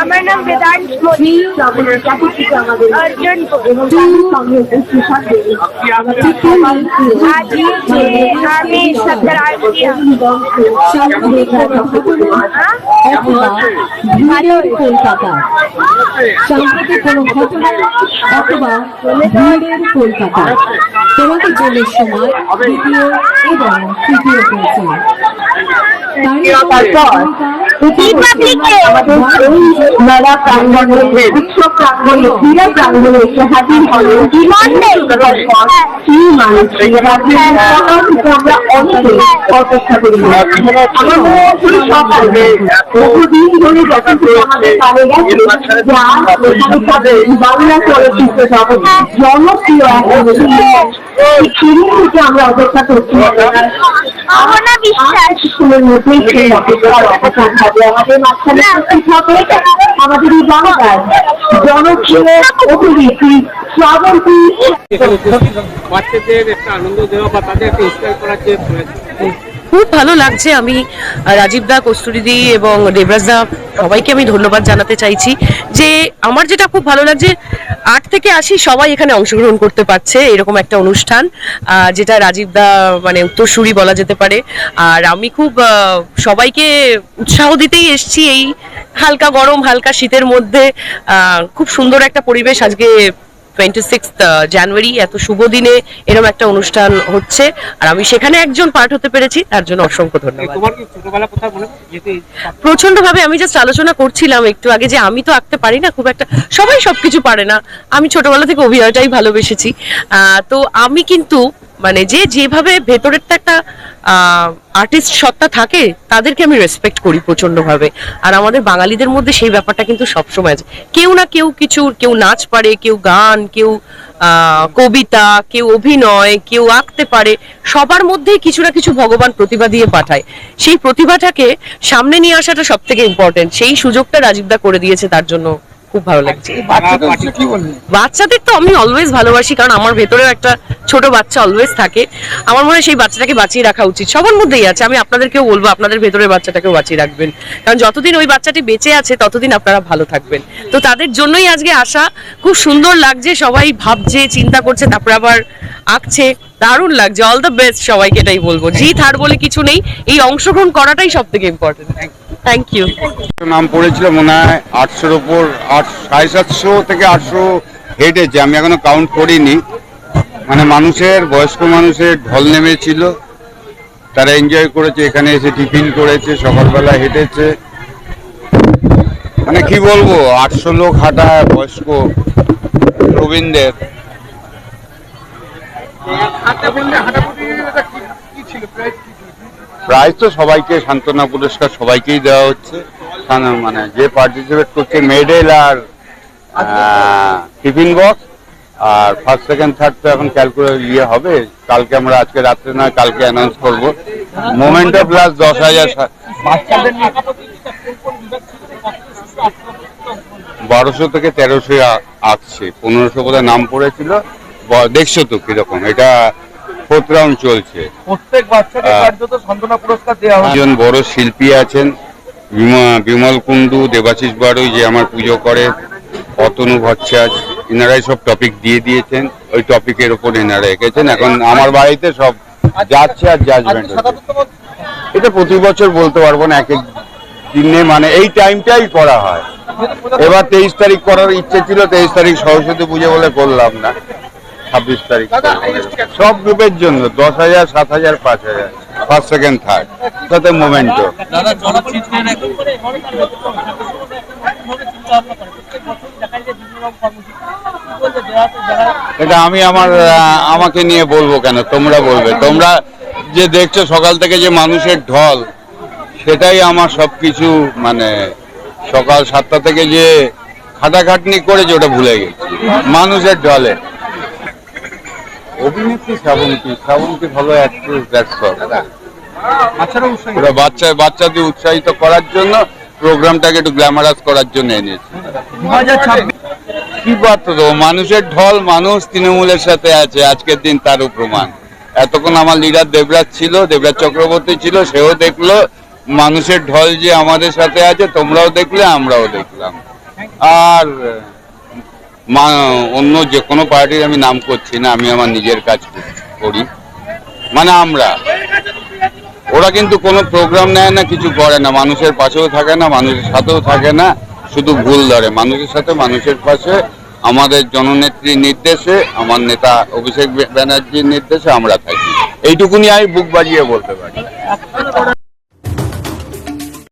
আমার নাম বেদান্ত অর্জুন। আমি সত্তর আশি অথবা ভিড়ের কলকাতা সাম্প্রতিক কোনো ঘটনা অথবা ভিড়ের কলকাতা। তোমাকে জলের সময় দ্বিতীয় এবং তৃতীয় পেয়েছে তারপর আমাদের এই মেলা প্রাঙ্গণে উৎসব প্রাঙ্গণে ক্রীড়া প্রাঙ্গণে এসে হাজির হলো বিমানের কি মানুষ আমরা অনেকে অপেক্ষা করি আমার সকালে বহুদিন ধরে যখন আমাদের কানে গেছে যা বাংলা চলচ্চিত্র জগৎ জনপ্রিয় এক সেদিন থেকে আমরা অপেক্ষা করছি অহনা থাকবে আমাদের মাঝখানে উপস্থিত হবে। আমাদের এই বাংলার জনপ্রিয় অভিনেত্রী শ্রাবন্তী। বাচ্চাদের একটা আনন্দ দেওয়া বা তাদের একটা ইন্সপায়ার করার যে। খুব ভালো লাগছে। আমি রাজীব দা কস্তুরিদি এবং দেবরাজ দা সবাইকে আমি ধন্যবাদ জানাতে চাইছি যে আমার যেটা খুব ভালো লাগছে, আট থেকে আশি সবাই এখানে অংশগ্রহণ করতে পারছে এরকম একটা অনুষ্ঠান যেটা রাজীব দা মানে উত্তরসূরি বলা যেতে পারে। আর আমি খুব সবাইকে উৎসাহ দিতেই এসছি এই হালকা গরম, হালকা শীতের মধ্যে। খুব সুন্দর একটা পরিবেশ আজকে টোয়েন্টি সিক্স জানুয়ারি এত শুভ দিনে এরকম একটা অনুষ্ঠান হচ্ছে। আর আমি সেখানে একজন পার্ট হতে পেরেছি তার জন্য অসংখ্য ধন্যবাদ। প্রচণ্ড ভাবে আমি জাস্ট আলোচনা করছিলাম একটু আগে যে আমি তো আঁকতে পারি না খুব একটা সবাই সবকিছু পারে না। আমি ছোটবেলা থেকে অভিনয়টাই ভালোবেসেছি। আহ, তো আমি কিন্তু মানে যে যেভাবে ভেতরের তো একটা আর্টিস্ট সত্তা থাকে, তাদেরকে আমি রেসপেক্ট করি প্রচণ্ড ভাবে আর আমাদের বাঙালিদের মধ্যে সেই ব্যাপারটা কিন্তু সবসময় আছে। কেউ না কেউ কিছু, কেউ নাচ পারে, কেউ গান, কেউ কবিতা, কেউ অভিনয়, কেউ আঁকতে পারে, সবার মধ্যেই কিছু না কিছু ভগবান প্রতিভা দিয়ে পাঠায়। সেই প্রতিভাটাকে সামনে নিয়ে আসাটা সব থেকে ইম্পর্টেন্ট সেই সুযোগটা রাজীবদা করে দিয়েছে তার জন্য খুব ভালো লাগছে বাচ্চাদের তো আমি অলওয়েজ ভালোবাসি কারণ আমার ভেতরেও একটা ছোট বাচ্চা অলওয়েজ থাকে। আমার মনে হয় সেই বাচ্চাটাকে বাঁচিয়ে রাখা উচিত। সবার মধ্যেই আছে আমি আপনাদেরকেও বলব আপনাদের ভেতরের বাচ্চাটাকেও বাঁচিয়ে রাখবেন। কারণ যতদিন ওই বাচ্চাটি বেঁচে আছে ততদিন আপনারা ভালো থাকবেন। তো তাদের জন্যই আজকে আসা খুব সুন্দর লাগছে সবাই ভাবছে চিন্তা করছে তারপরে আবার আঁকছে দারুণ লাগছে। অল দ্য বেস্ট সবাইকে এটাই বলব। জিত হার বলে কিছু নেই এই অংশগ্রহণ করাটাই সব থেকে ইম্পর্টেন্ট থ্যাংক ইউ নাম পড়েছিল মনে হয় আটশোর ওপর আট সাড়ে সাতশো থেকে আটশো হেঁটেছে। আমি এখনও কাউন্ট করিনি। মানে মানুষের বয়স্ক মানুষের ঢল নেমেছিল। তারা এনজয় করেছে এখানে এসে টিফিন করেছে সকালবেলা হেঁটেছে। মানে কি বলব আটশো লোক হাঁটা বয়স্ক প্রবীণদের। প্রায় তো সবাইকে সান্ত্বনা পুরস্কার সবাইকেই দেওয়া হচ্ছে। মানে যে পার্টিসিপেট করছে মেডেল আর টিফিন বক্স আর ফার্স্ট সেকেন্ড থার্ড তো এখন ক্যালকুলেট ইয়ে হবে। কালকে আমরা আজকে রাত্রে নয় কালকে অ্যানাউন্স করব। মোমেন্টো প্লাস দশ হাজার বারোশো থেকে তেরোশো আসছে। পনেরোশো বোধহয় নাম পড়েছিল। দেখছ তো কীরকম। এটা ফোর্থ রাউন্ড চলছে। প্রত্যেক বাচ্চাকে কার্যত সান্ত্বনা পুরস্কার দেওয়া হয় একজন বড় শিল্পী আছেন বিম- বিমল কুণ্ডু দেবাশিস বাড়ুই যে আমার পুজো করে অতনু ভট্টাচ এনারাই সব টপিক দিয়ে দিয়েছেন। ওই টপিকের উপর এনারা এঁকেছেন। এখন আমার বাড়িতে সব যাচ্ছে আর জাজমেন্ট এটা প্রতি বছর বলতে পারব না এক এক দিনে মানে এই টাইমটাই করা হয়। এবার তেইশ তারিখ করার ইচ্ছে ছিল তেইশ তারিখ সরস্বতী পুজো বলে করলাম না। ছাব্বিশ তারিখ সব গ্রুপের জন্য দশ হাজার সাত হাজার পাঁচ হাজার। ফার্স্ট সেকেন্ড থার্ড সাথে মোমেন্টো এটা আমি আমার আমাকে নিয়ে বলব কেন? তোমরা বলবে। তোমরা যে দেখছ সকাল থেকে যে মানুষের ঢল সেটাই আমার সব কিছু মানে সকাল সাতটা থেকে যে খাটাখাটনি করেছে ওটা ভুলে গেছি। মানুষের ঢলে। অভিনেত্রী শ্রাবন্তী শ্রাবন্তী ভালো অ্যাক্ট্রেস দ্যাটস অল ওরা বাচ্চা বাচ্চাদের উৎসাহিত করার জন্য প্রোগ্রামটাকে একটু গ্ল্যামারাস করার জন্য এনেছি। কি বার্তা দেবো মানুষের ঢল মানুষ তৃণমূলের সাথে আছে আজকের দিন তারও প্রমাণ এতক্ষণ আমার লিডার দেবরাজ ছিল দেবরাজ চক্রবর্তী ছিল সেও দেখল মানুষের ঢল যে আমাদের সাথে আছে তোমরাও দেখলে আমরাও দেখলাম। আর মা- অন্য যে কোনো পার্টির আমি নাম করছি না, আমি আমার নিজের কাজ করি। মানে আমরা। ওরা কিন্তু কোনো প্রোগ্রাম নেয় না, কিছু করে না। মানুষের পাশেও থাকে না, মানুষের সাথেও থাকে না। শুধু ভুল ধরে। মানুষের সাথে, মানুষের পাশে, আমাদের জননেত্রীর নির্দেশে, আমার নেতা অভিষেক ব্যানার্জির নির্দেশে আমরা থাকি। এইটুকুনি আমি বুক বাজিয়ে বলতে পারি।